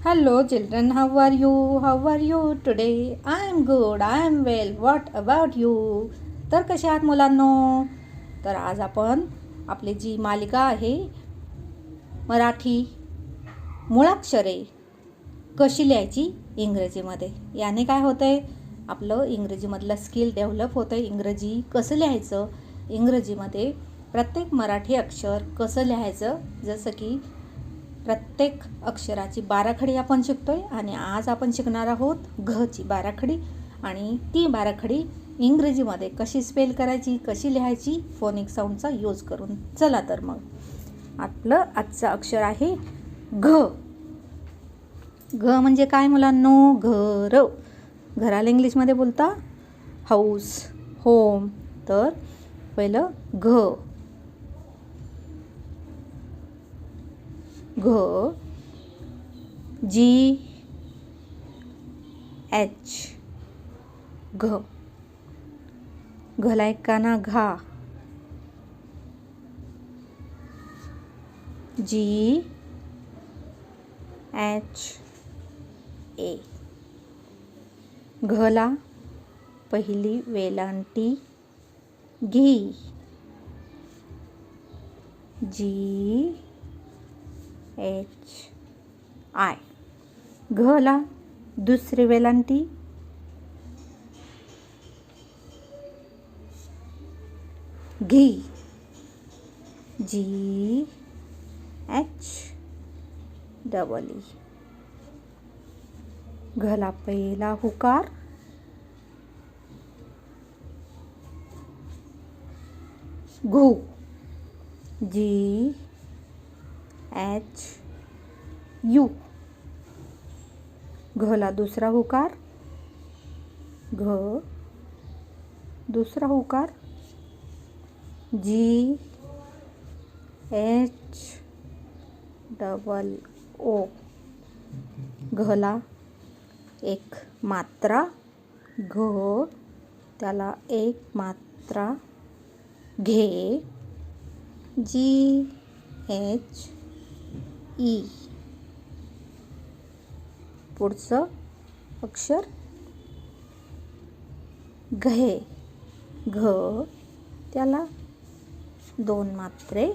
Hello, children. How are you? How are you today? I am good. I am well. What about you? तर कसे आहात मुलांनो तर आज आपण आपली जी मालिका आहे मराठी मुळाक्षरे कशी लिहायची इंग्रजीमध्ये याने काय होतं आहे आपलं इंग्रजीमधलं स्किल डेव्हलप होतं आहे इंग्रजी कसं लिहायचं इंग्रजीमध्ये प्रत्येक मराठी अक्षर कसं लिहायचं जसं की प्रत्येक अक्षराची बाराखडी आपण शिकतोय आणि आज आपण शिकणार आहोत घची बाराखडी आणि ती बाराखडी इंग्रजीमध्ये कशी स्पेल करायची कशी लिहायची फोनिक साऊंडचा यूज करून. चला तर मग. आपलं आजचं अक्षर आहे घ. घ म्हणजे काय मुलांनो? घर. घराला इंग्लिशमध्ये बोलता हाऊस होम तर पहिलं घ. घ जी एच घ. घला एक काना घा. G H A. घला पहिली वेलांटी. घी. जी एच आय घला दुसरी वेलांटी. घी. जी एच डबल ई घला पहिला हुकार. घू. जी एच यू घला दुसरा हुकार. घ. दुसरा हुकार. जी एच डबल ओ घला एक मात्रा. घ. त्याला एक मात्रा. घे. G H E. पुढचं अक्षर घे घ त्याला दोन मात्रे.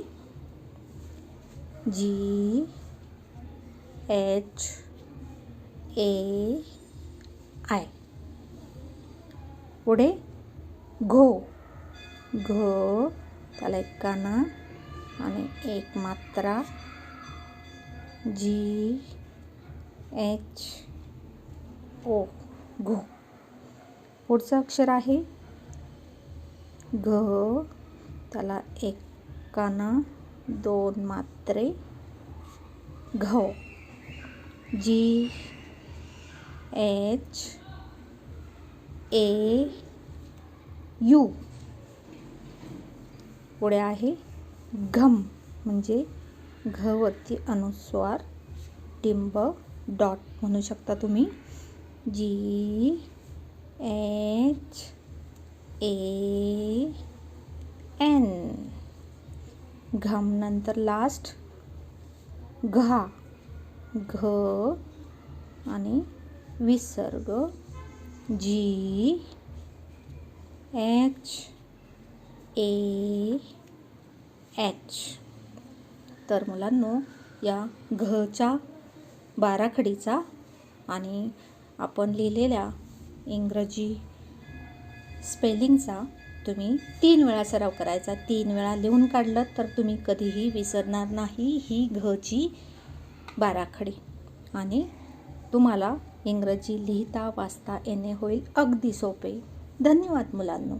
जी एच ए आय. पुढे घो. घ त्याला एक काना आणि एक मात्रा. जी एच ओ घो. पुढचं अक्षर आहे घ. त्याला एक दोन मात्रे घ. G H A U. पुढे आहे घम म्हणजे घवरती अनुस्वार टिंब डॉट म्हणू शकता तुम्ही. जी एच ए एन घम नंतर लास्ट घा घ आणि विसर्ग. जी एच ए एच तर मुलांनो या घच्या बाराखडीचा आणि आपण लिहिलेल्या इंग्रजी स्पेलिंगचा तुम्ही तीन वेळा सराव करायचा. तीन वेळा लिहून काढलं तर तुम्ही कधीही विसरणार नाही ही घची बाराखडी. आणि तुम्हाला इंग्रजी लिहिता वाचता येणे होईल अगदी सोपे. धन्यवाद मुलांनो.